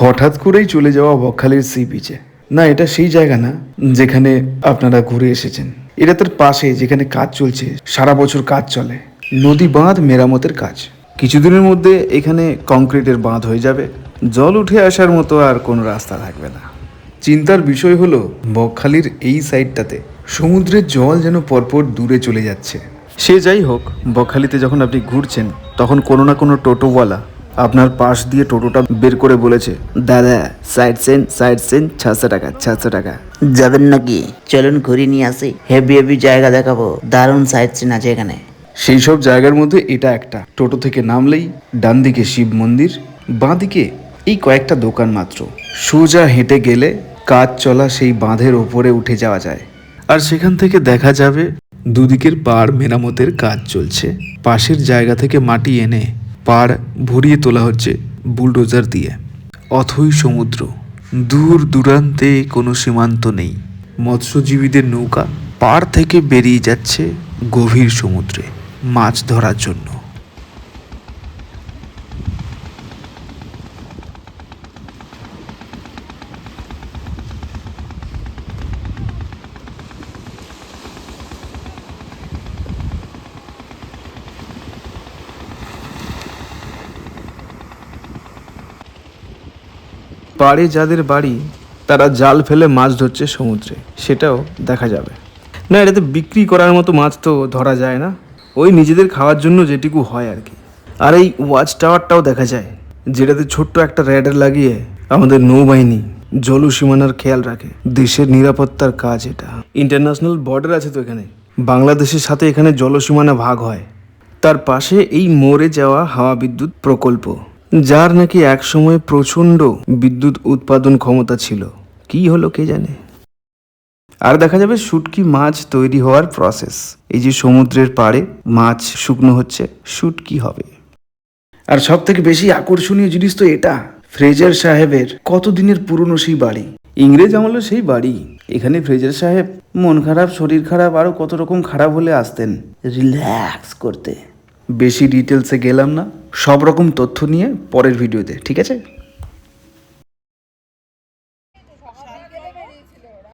হঠাৎ করেই চলে যাওয়া বকখালির সি বিচে না, এটা সেই জায়গা না, যেখানে আপনারা ঘুরে এসেছেন। এটা তার পাশে, যেখানে কাজ চলছে, সারা বছর কাজ চলে। নদী বাঁধ মেরামতের কাজ। কিছুদিনের মধ্যে এখানে কংক্রিটের বাঁধ হয়ে যাবে। জল উঠে আসার মতো আর কোনো রাস্তা থাকবে না। চিন্তার বিষয় হলো, বকখালির এই সাইডটাতে সমুদ্রের জল যেন পরপর দূরে চলে যাচ্ছে। সে যাই হোক বকখালিতে যখন আপনি ঘুরছেন তখন কোনো না কোনো টোটোওয়ালা আপনার পাশ দিয়ে টোটোটা বের করে বলেছে দাদা সাইড সেন সাইড সেন ছশো টাকা ছশো টাকা। যাবেন নাকি? চলুন ঘুরিয়ে নিয়ে আসি। হেভি হেভি জায়গা দেখাবো। দারুণ সাইড সিন আছে এখানে। সেই সব জায়গার মধ্যে এটা একটা। টোটো থেকে নামলেই ডান দিকে শিব মন্দির বাঁ দিকে এই কয়েকটা দোকান মাত্র। সোজা হেঁটে গেলে কাজ চলা সেই বাঁধের ওপরে উঠে যাওয়া যায়। আর সেখান থেকে দেখা যাবে দুদিকের পাড় মেরামতের কাজ চলছে। পাশের জায়গা থেকে মাটি এনে পাড় ভরিয়ে তোলা হচ্ছে বুলডোজার দিয়ে। অথই সমুদ্র, দূর দূরান্তে কোনো সীমান্ত নেই। মৎস্যজীবীদের নৌকা পাড় থেকে বেরিয়ে যাচ্ছে গভীর সমুদ্রে মাছ ধরার জন্য। পাড়ে যাদের বাড়ি, তারা জাল ফেলে মাছ ধরছে সমুদ্রে, সেটাও দেখা যাবে। না, এটাতে বিক্রি করার মতো মাছ তো ধরা যায় না। ওই নিজেদের খাওয়ার জন্য যেটুকু হয় আর কি। আর এই ওয়াচ টাওয়ারটাও দেখা যায়, যেটাতে ছোট্ট একটা র্যাডার লাগিয়ে আমাদের নৌবাহিনী জলসীমানার খেয়াল রাখে। দেশের নিরাপত্তার কাজ এটা। ইন্টারন্যাশনাল বর্ডার আছে তো এখানে। বাংলাদেশের সাথে এখানে জলসীমানা ভাগ হয়। তার পাশে এই মরে যাওয়া হাওয়া বিদ্যুৎ প্রকল্প। যার নাকি একসময় প্রচণ্ড বিদ্যুৎ উৎপাদন ক্ষমতা ছিল। কি হলো কে জানে? আর দেখা যাবে শুটকি মাছ তৈরি হওয়ার প্রসেস এই যে সমুদ্রের পাড়ে মাছ শুকনো হচ্ছে, শুটকি হবে। আর সব থেকে বেশি আকর্ষণীয় জিনিস তো এটা, ফ্রেজার সাহেবের কতদিনের পুরনো সেই বাড়ি। ইংরেজ আমলের সেই বাড়ি। এখানে ফ্রেজার সাহেব মন খারাপ, শরীর খারাপ, আরও কত রকম খারাপ হলে আসতেন। রিল্যাক্স করতে। বেশি ডিটেলসে গেলাম না। সব রকম তথ্য নিয়ে পরের ভিডিওতে ঠিক আছে?